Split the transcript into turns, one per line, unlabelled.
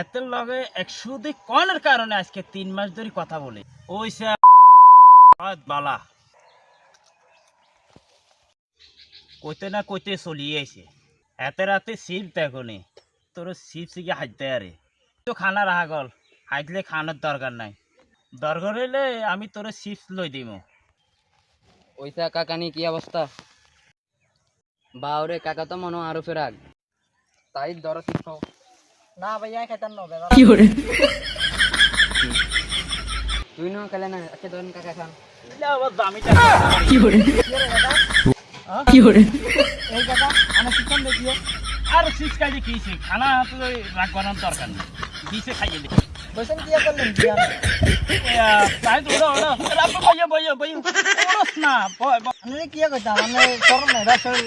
এত লগে একশুদি কনের কারণে আজকে তিন মাস ধরে কথা বলে। ওই বালা। কইতে না কইতে চলিয়ে আইছে। এত রাতে শিব দেখনি। তোর শিব শিখে হাঁটতে আরে। তো খানা রাহা গল। হাইটলে খানার দরকার নাই। দরকার হইলে আমি তোর চিপস লই দিম।
ওইসা কাকানি কি অবস্থা? বাউরে কাকা তো মনে আরও ফেরাক তাই ধরো শিখ।
না ভাইয়া খেতাম না বেলা
তুই না খেলে না আচ্ছা ধরেন কাকা খান।
আবার দামি
এই কথা আমার শিক্ষণ দেখিও।
আর চিপস খাইলে কি হইছে? খানা তো রাখবার দরকার নেই। দিছে খাইয়ে দে।
বলছেন কি করলেন বিয়ান
তাই তো ওরা ওরা ওরা বইয়া বইয়া বইয়া ওরস না
আমি কি কইতাম? মানে করম না এটা শরীর